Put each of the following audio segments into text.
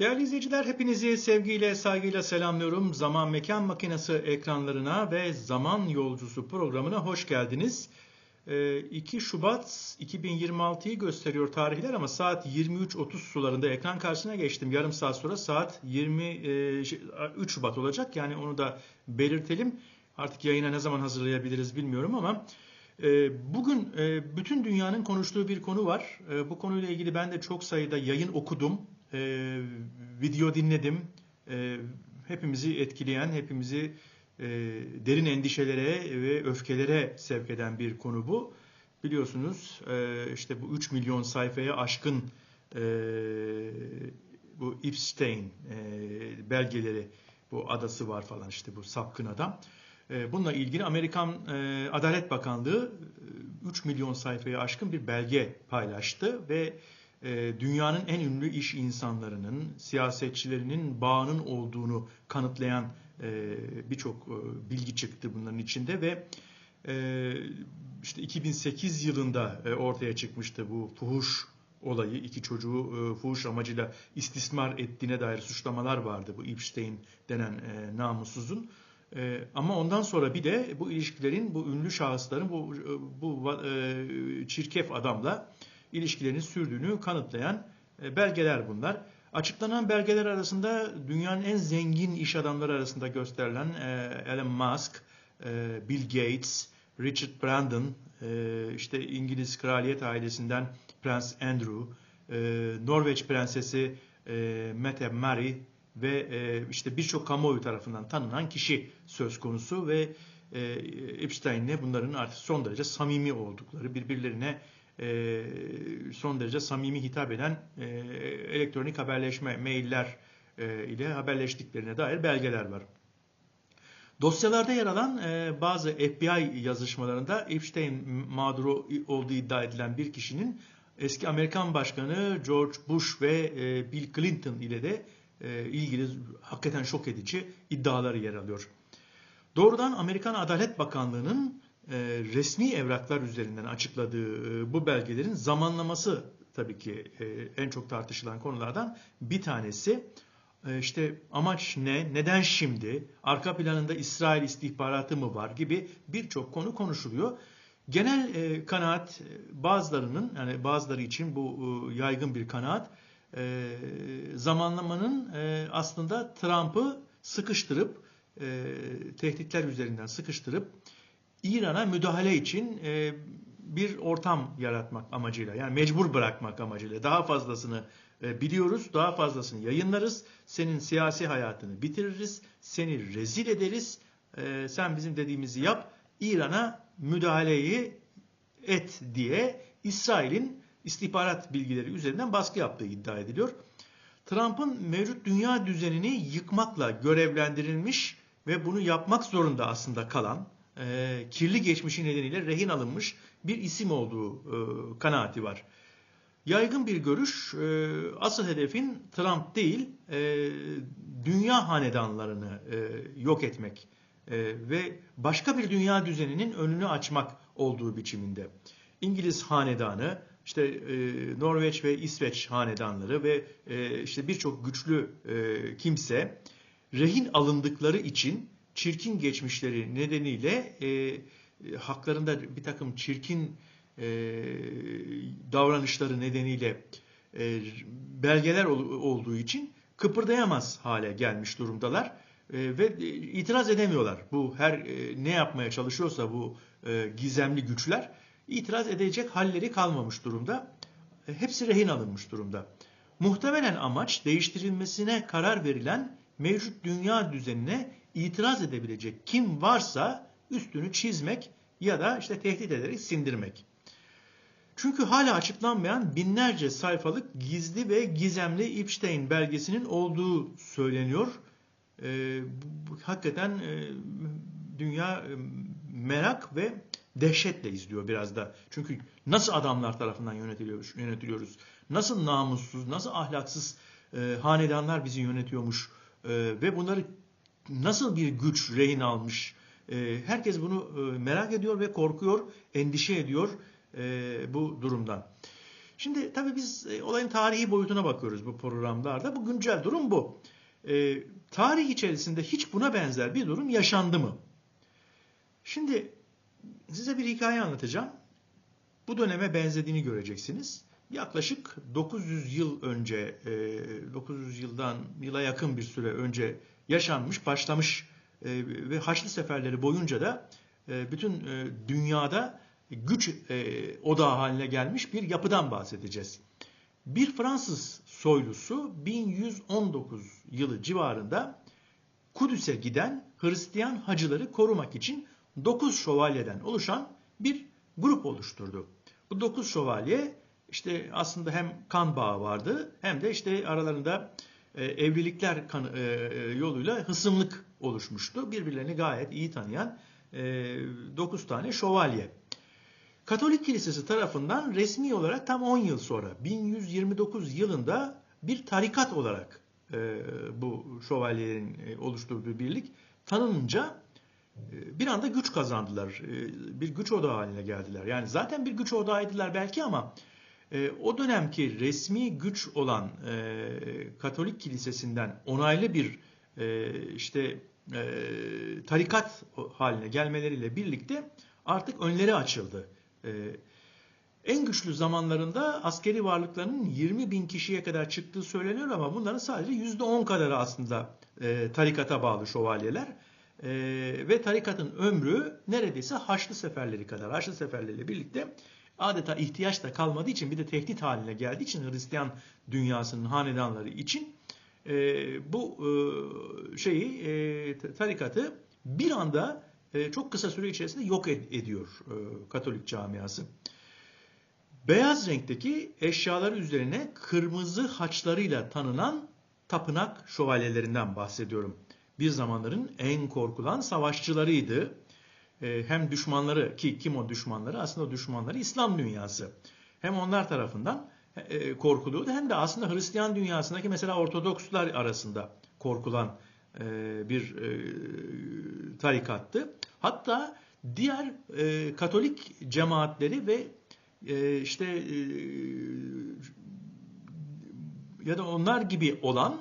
Değerli izleyiciler hepinizi sevgiyle saygıyla selamlıyorum. Zaman Mekan Makinesi ekranlarına ve Zaman Yolcusu programına hoş geldiniz. 2 ee, Şubat 2026'yı gösteriyor tarihler ama saat 23.30 sularında ekran karşısına geçtim. Yarım saat sonra saat 23 şey, Şubat olacak. Yani onu da belirtelim. Artık yayına ne zaman hazırlayabiliriz bilmiyorum ama e, bugün e, bütün dünyanın konuştuğu bir konu var. E, bu konuyla ilgili ben de çok sayıda yayın okudum e, video dinledim. E, hepimizi etkileyen, hepimizi e, derin endişelere ve öfkelere sevk eden bir konu bu. Biliyorsunuz e, işte bu 3 milyon sayfaya aşkın e, bu Epstein e, belgeleri, bu adası var falan işte bu sapkın adam. E, bununla ilgili Amerikan e, Adalet Bakanlığı 3 milyon sayfaya aşkın bir belge paylaştı ve e, dünyanın en ünlü iş insanlarının, siyasetçilerinin bağının olduğunu kanıtlayan e, birçok e, bilgi çıktı bunların içinde ve işte 2008 yılında ortaya çıkmıştı bu fuhuş olayı. iki çocuğu fuhuş amacıyla istismar ettiğine dair suçlamalar vardı bu Epstein denen namussuzun. ama ondan sonra bir de bu ilişkilerin, bu ünlü şahısların, bu, bu çirkef adamla ilişkilerini sürdüğünü kanıtlayan e, belgeler bunlar. Açıklanan belgeler arasında dünyanın en zengin iş adamları arasında gösterilen e, Elon Musk, e, Bill Gates, Richard Branson, işte İngiliz kraliyet ailesinden Prens Andrew, Norveç prensesi Mette Mary ve işte birçok kamuoyu tarafından tanınan kişi söz konusu ve Epstein'le bunların artık son derece samimi oldukları, birbirlerine e, son derece samimi hitap eden e, elektronik haberleşme, mailler e, ile haberleştiklerine dair belgeler var. Dosyalarda yer alan bazı FBI yazışmalarında Epstein mağduru olduğu iddia edilen bir kişinin eski Amerikan Başkanı George Bush ve Bill Clinton ile de ilgili hakikaten şok edici iddiaları yer alıyor. Doğrudan Amerikan Adalet Bakanlığı'nın resmi evraklar üzerinden açıkladığı e, bu belgelerin zamanlaması tabii ki e, en çok tartışılan konulardan bir tanesi. İşte amaç ne, neden şimdi, arka planında İsrail istihbaratı mı var gibi birçok konu konuşuluyor. Genel kanaat bazılarının, yani bazıları için bu yaygın bir kanaat, zamanlamanın aslında Trump'ı sıkıştırıp, tehditler üzerinden sıkıştırıp, İran'a müdahale için e, bir ortam yaratmak amacıyla yani mecbur bırakmak amacıyla. Daha fazlasını e, biliyoruz, daha fazlasını yayınlarız, senin siyasi hayatını bitiririz, seni rezil ederiz, e, sen bizim dediğimizi yap, İran'a müdahaleyi et diye İsrail'in istihbarat bilgileri üzerinden baskı yaptığı iddia ediliyor. Trump'ın mevcut dünya düzenini yıkmakla görevlendirilmiş ve bunu yapmak zorunda aslında kalan e, kirli geçmişi nedeniyle rehin alınmış bir isim olduğu e, kanaati var. Yaygın bir görüş e, asıl hedefin Trump değil e, dünya hanedanlarını e, yok etmek e, ve başka bir dünya düzeninin önünü açmak olduğu biçiminde. İngiliz hanedanı, işte e, Norveç ve İsveç hanedanları ve e, işte birçok güçlü e, kimse rehin alındıkları için çirkin geçmişleri nedeniyle e, e, haklarında bir takım çirkin e, davranışları nedeniyle e, belgeler ol, olduğu için kıpırdayamaz hale gelmiş durumdalar e, ve e, itiraz edemiyorlar. Bu her e, ne yapmaya çalışıyorsa bu e, gizemli güçler itiraz edecek halleri kalmamış durumda. E, hepsi rehin alınmış durumda. Muhtemelen amaç değiştirilmesine karar verilen mevcut dünya düzenine itiraz edebilecek kim varsa üstünü çizmek ya da işte tehdit ederek sindirmek. Çünkü hala açıklanmayan binlerce sayfalık gizli ve gizemli Epstein belgesinin olduğu söyleniyor. E, hakikaten e, dünya e, merak ve dehşetle izliyor biraz da. Çünkü nasıl adamlar tarafından yönetiliyoruz, yönetiliyoruz nasıl namussuz, nasıl ahlaksız e, hanedanlar bizi yönetiyormuş e, ve bunları nasıl bir güç rehin almış? E, herkes bunu e, merak ediyor ve korkuyor, endişe ediyor e, bu durumdan. Şimdi tabii biz e, olayın tarihi boyutuna bakıyoruz bu programlarda. Bu güncel durum bu. Tarih içerisinde hiç buna benzer bir durum yaşandı mı? Şimdi size bir hikaye anlatacağım. Bu döneme benzediğini göreceksiniz. Yaklaşık 900 yıl önce, 900 e, yıldan yıla yakın bir süre önce yaşanmış, başlamış e, ve Haçlı seferleri boyunca da e, bütün dünyada güç odağı haline gelmiş bir yapıdan bahsedeceğiz. Bir Fransız soylusu 1119 yılı civarında Kudüs'e giden Hristiyan hacıları korumak için 9 şövalyeden oluşan bir grup oluşturdu. Bu 9 şövalye işte aslında hem kan bağı vardı hem de işte aralarında e, evlilikler kan, e, e yoluyla hısımlık oluşmuştu. Birbirlerini gayet iyi tanıyan e, 9 tane şövalye. Katolik Kilisesi tarafından resmi olarak tam 10 yıl sonra 1129 yılında bir tarikat olarak e, bu şövalyelerin e, oluşturduğu birlik tanınınca e, bir anda güç kazandılar. E, bir güç odağı haline geldiler. Yani zaten bir güç odağıydılar belki ama e, o dönemki resmi güç olan Katolik Kilisesi'nden onaylı bir işte tarikat haline gelmeleriyle birlikte artık önleri açıldı. En güçlü zamanlarında askeri varlıklarının 20 bin kişiye kadar çıktığı söyleniyor ama bunların sadece %10 kadarı aslında tarikata bağlı şövalyeler. E, ve tarikatın ömrü neredeyse Haçlı seferleri kadar. Haçlı seferleriyle birlikte adeta ihtiyaç da kalmadığı için bir de tehdit haline geldiği için Hristiyan dünyasının hanedanları için e, bu e, şeyi e, tarikatı bir anda e, çok kısa süre içerisinde yok ed- ediyor e, Katolik camiası. Beyaz renkteki eşyaları üzerine kırmızı haçlarıyla tanınan tapınak şövalyelerinden bahsediyorum bir zamanların en korkulan savaşçılarıydı. Ee, hem düşmanları ki kim o düşmanları? Aslında o düşmanları İslam dünyası. Hem onlar tarafından e, korkuluyordu hem de aslında Hristiyan dünyasındaki mesela Ortodokslar arasında korkulan e, bir e, tarikattı. Hatta diğer Katolik cemaatleri ve işte ya da onlar gibi olan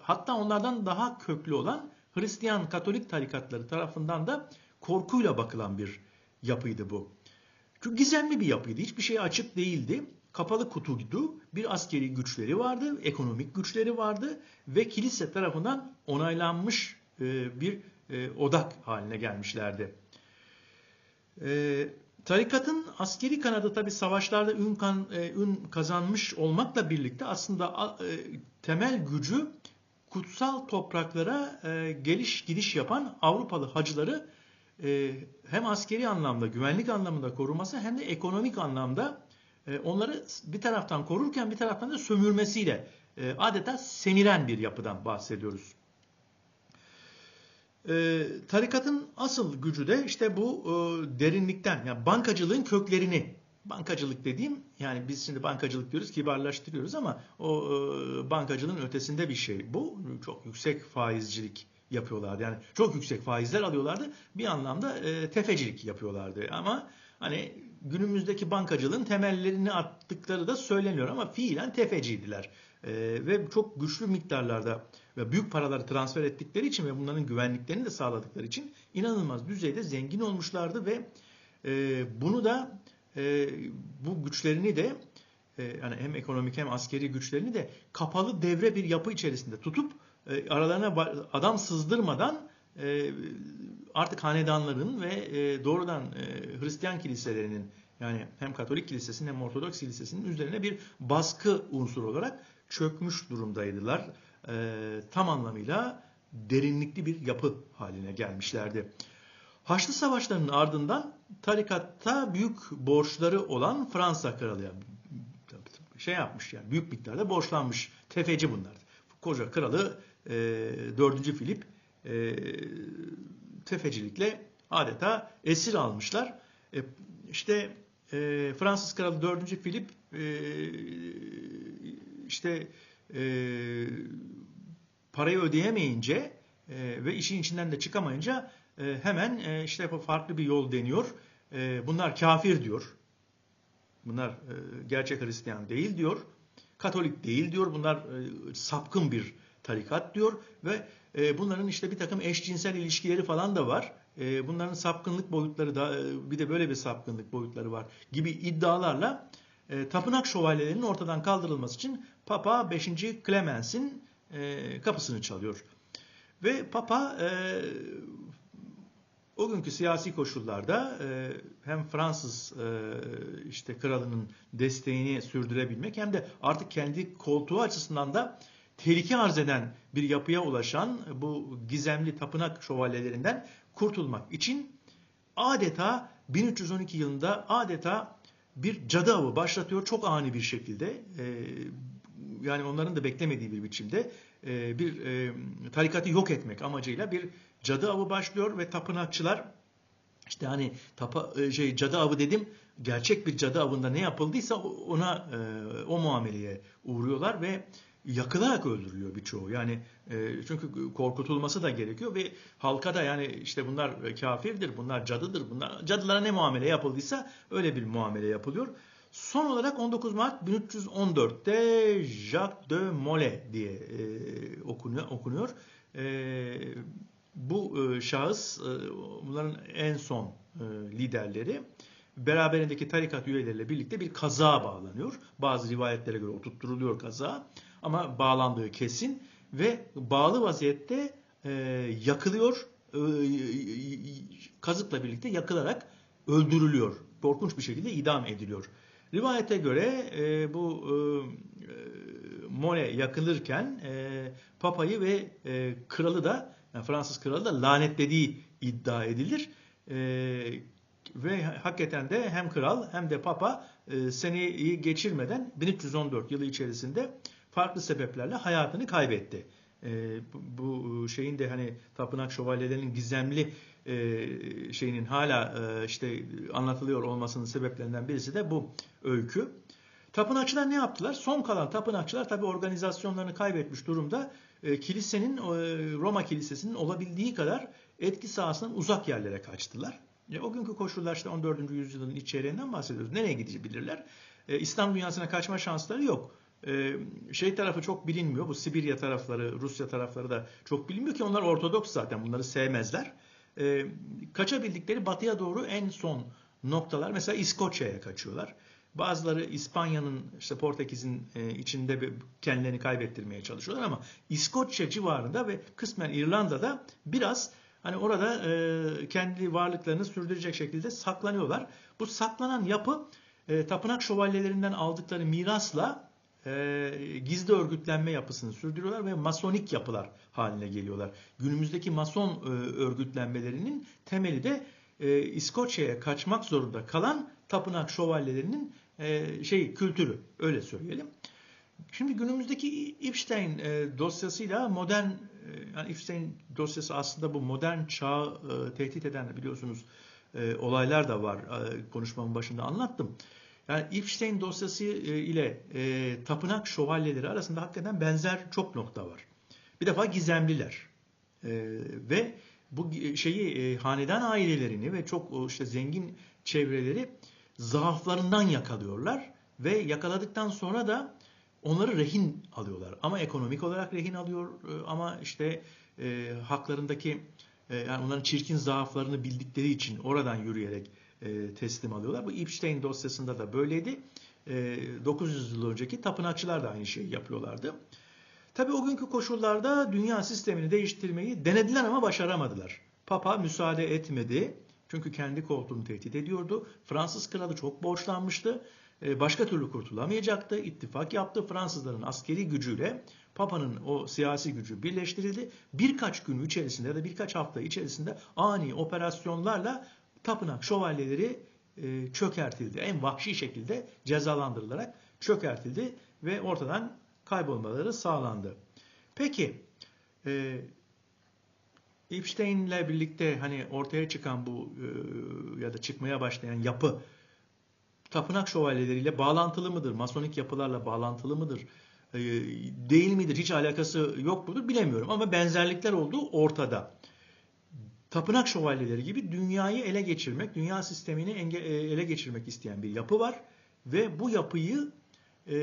hatta onlardan daha köklü olan Hristiyan Katolik tarikatları tarafından da korkuyla bakılan bir yapıydı bu. Çünkü gizemli bir yapıydı. Hiçbir şey açık değildi. Kapalı kutuydu. Bir askeri güçleri vardı, ekonomik güçleri vardı ve kilise tarafından onaylanmış e, bir e, odak haline gelmişlerdi. E, tarikatın askeri kanadı tabi savaşlarda ün, kan, ün kazanmış olmakla birlikte aslında temel gücü kutsal topraklara geliş gidiş yapan Avrupalı hacıları hem askeri anlamda, güvenlik anlamında koruması hem de ekonomik anlamda e, onları bir taraftan korurken bir taraftan da sömürmesiyle e, adeta semiren bir yapıdan bahsediyoruz. E, tarikatın asıl gücü de işte bu e, derinlikten, yani bankacılığın köklerini Bankacılık dediğim yani biz şimdi bankacılık diyoruz kibarlaştırıyoruz ama o e, bankacılığın ötesinde bir şey. Bu çok yüksek faizcilik yapıyorlardı. Yani çok yüksek faizler alıyorlardı. Bir anlamda e, tefecilik yapıyorlardı. Ama hani günümüzdeki bankacılığın temellerini attıkları da söyleniyor ama fiilen tefeciydiler. E, ve çok güçlü miktarlarda ve büyük paraları transfer ettikleri için ve bunların güvenliklerini de sağladıkları için inanılmaz düzeyde zengin olmuşlardı ve e, bunu da e, bu güçlerini de e, yani hem ekonomik hem askeri güçlerini de kapalı devre bir yapı içerisinde tutup e, aralarına adam sızdırmadan e, artık hanedanların ve e, doğrudan Hristiyan kiliselerinin yani hem Katolik kilisesinin hem Ortodoks kilisesinin üzerine bir baskı unsuru olarak çökmüş durumdaydılar. Tam anlamıyla derinlikli bir yapı haline gelmişlerdi. Haçlı Savaşları'nın ardından tarikatta büyük borçları olan Fransa kralı yani şey yapmış yani büyük miktarda borçlanmış tefeci bunlar. Koca kralı 4. Filip e, tefecilikle adeta esir almışlar. E, işte e, Fransız kralı 4. Filip e, işte parayı ödeyemeyince ve işin içinden de çıkamayınca hemen işte farklı bir yol deniyor. Bunlar kafir diyor. bunlar gerçek Hristiyan değil diyor. Katolik değil diyor. Bunlar sapkın bir tarikat diyor ve e, bunların işte bir takım eşcinsel ilişkileri falan da var. E, bunların sapkınlık boyutları da e, bir de böyle bir sapkınlık boyutları var gibi iddialarla e, tapınak şövalyelerinin ortadan kaldırılması için Papa 5. Clemens'in e, kapısını çalıyor. Ve Papa e, o günkü siyasi koşullarda e, hem Fransız e, işte kralının desteğini sürdürebilmek hem de artık kendi koltuğu açısından da tehlike arz eden bir yapıya ulaşan bu gizemli tapınak şövalyelerinden kurtulmak için adeta 1312 yılında adeta bir cadı avı başlatıyor çok ani bir şekilde. E, yani onların da beklemediği bir biçimde e, bir e, tarikatı yok etmek amacıyla bir cadı avı başlıyor ve tapınakçılar işte hani tapa, şey cadı avı dedim gerçek bir cadı avında ne yapıldıysa ona o muameleye uğruyorlar ve yakılarak öldürülüyor birçoğu. Yani e, çünkü korkutulması da gerekiyor ve halka da yani işte bunlar kafirdir, bunlar cadıdır, bunlar cadılara ne muamele yapıldıysa öyle bir muamele yapılıyor. Son olarak 19 Mart 1314'te Jacques de Molay diye e, okunuyor. okunuyor. E, bu e, şahıs e, bunların en son e, liderleri beraberindeki tarikat üyeleriyle birlikte bir kaza bağlanıyor. Bazı rivayetlere göre oturtturuluyor kaza ama bağlandığı kesin ve bağlı vaziyette e, yakılıyor, e, kazıkla birlikte yakılarak öldürülüyor. Korkunç bir şekilde idam ediliyor. Rivayete göre e, bu e, Mole yakılırken e, Papa'yı ve e, kralı da yani Fransız kralı da lanetlediği iddia edilir. E, ve hakikaten de hem kral hem de Papa e, seneyi geçirmeden 1314 yılı içerisinde farklı sebeplerle hayatını kaybetti. E, bu şeyin de hani tapınak şövalyelerinin gizemli e, şeyinin hala e, işte anlatılıyor olmasının sebeplerinden birisi de bu öykü. Tapınakçılar ne yaptılar? Son kalan tapınakçılar tabi organizasyonlarını kaybetmiş durumda. E, kilisenin, e, Roma kilisesinin olabildiği kadar etki sahasından uzak yerlere kaçtılar. E, o günkü koşullar işte 14. yüzyılın içeriğinden bahsediyoruz. Nereye gidebilirler? E, İslam dünyasına kaçma şansları yok. E, şey tarafı çok bilinmiyor. Bu Sibirya tarafları, Rusya tarafları da çok bilinmiyor ki onlar Ortodoks zaten. Bunları sevmezler. E, kaçabildikleri batıya doğru en son noktalar mesela İskoçya'ya kaçıyorlar. Bazıları İspanya'nın işte Portekiz'in e, içinde kendilerini kaybettirmeye çalışıyorlar ama İskoçya civarında ve kısmen İrlanda'da biraz hani orada e, kendi varlıklarını sürdürecek şekilde saklanıyorlar. Bu saklanan yapı e, tapınak şövalyelerinden aldıkları mirasla e, gizli örgütlenme yapısını sürdürüyorlar ve masonik yapılar haline geliyorlar. Günümüzdeki mason e, örgütlenmelerinin temeli de e, İskoçya'ya kaçmak zorunda kalan tapınak şövalyelerinin e, şey kültürü öyle söyleyelim. Şimdi günümüzdeki Epstein e, dosyasıyla modern yani Epstein dosyası aslında bu modern çağı e, tehdit eden biliyorsunuz e, olaylar da var. E, konuşmamın başında anlattım. Yani Epstein dosyası e, ile e, tapınak şövalyeleri arasında hakikaten benzer çok nokta var. Bir defa gizemliler. E, ve bu şeyi e, hanedan ailelerini ve çok işte zengin çevreleri zaaflarından yakalıyorlar ve yakaladıktan sonra da onları rehin alıyorlar. Ama ekonomik olarak rehin alıyor e, ama işte e, haklarındaki e, yani onların çirkin zaaflarını bildikleri için oradan yürüyerek e, teslim alıyorlar. Bu Epstein dosyasında da böyleydi. E, 900 yıl önceki tapınakçılar da aynı şeyi yapıyorlardı. Tabi o günkü koşullarda dünya sistemini değiştirmeyi denediler ama başaramadılar. Papa müsaade etmedi. Çünkü kendi koltuğunu tehdit ediyordu. Fransız kralı çok borçlanmıştı. E, başka türlü kurtulamayacaktı. İttifak yaptı. Fransızların askeri gücüyle Papa'nın o siyasi gücü birleştirildi. Birkaç gün içerisinde ya da birkaç hafta içerisinde ani operasyonlarla tapınak şövalyeleri e, çökertildi. En vahşi şekilde cezalandırılarak çökertildi ve ortadan kaybolmaları sağlandı. Peki e, Epstein'le birlikte hani ortaya çıkan bu e, ya da çıkmaya başlayan yapı tapınak şövalyeleriyle bağlantılı mıdır? Masonik yapılarla bağlantılı mıdır? E, değil midir? Hiç alakası yok mudur? Bilemiyorum ama benzerlikler olduğu ortada. Tapınak şövalyeleri gibi dünyayı ele geçirmek, dünya sistemini e, ele geçirmek isteyen bir yapı var ve bu yapıyı e,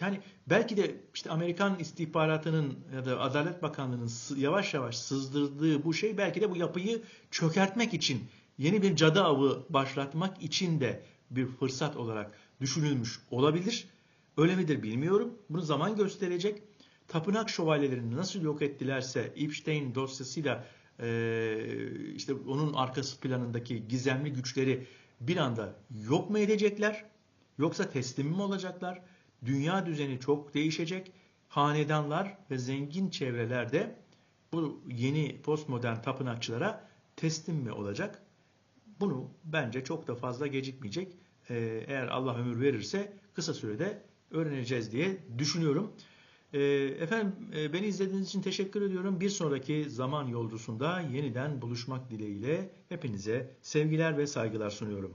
yani belki de işte Amerikan istihbaratının ya da Adalet Bakanlığı'nın yavaş yavaş sızdırdığı bu şey belki de bu yapıyı çökertmek için yeni bir cadı avı başlatmak için de bir fırsat olarak düşünülmüş olabilir. Öyle midir bilmiyorum. Bunu zaman gösterecek. Tapınak şövalyelerini nasıl yok ettilerse Epstein dosyasıyla e, işte onun arkası planındaki gizemli güçleri bir anda yok mu edecekler? Yoksa teslim mi olacaklar? Dünya düzeni çok değişecek. Hanedanlar ve zengin çevrelerde bu yeni postmodern tapınakçılara teslim mi olacak? Bunu bence çok da fazla gecikmeyecek. Ee, eğer Allah ömür verirse kısa sürede öğreneceğiz diye düşünüyorum. Ee, efendim e, beni izlediğiniz için teşekkür ediyorum. Bir sonraki zaman yolcusunda yeniden buluşmak dileğiyle hepinize sevgiler ve saygılar sunuyorum.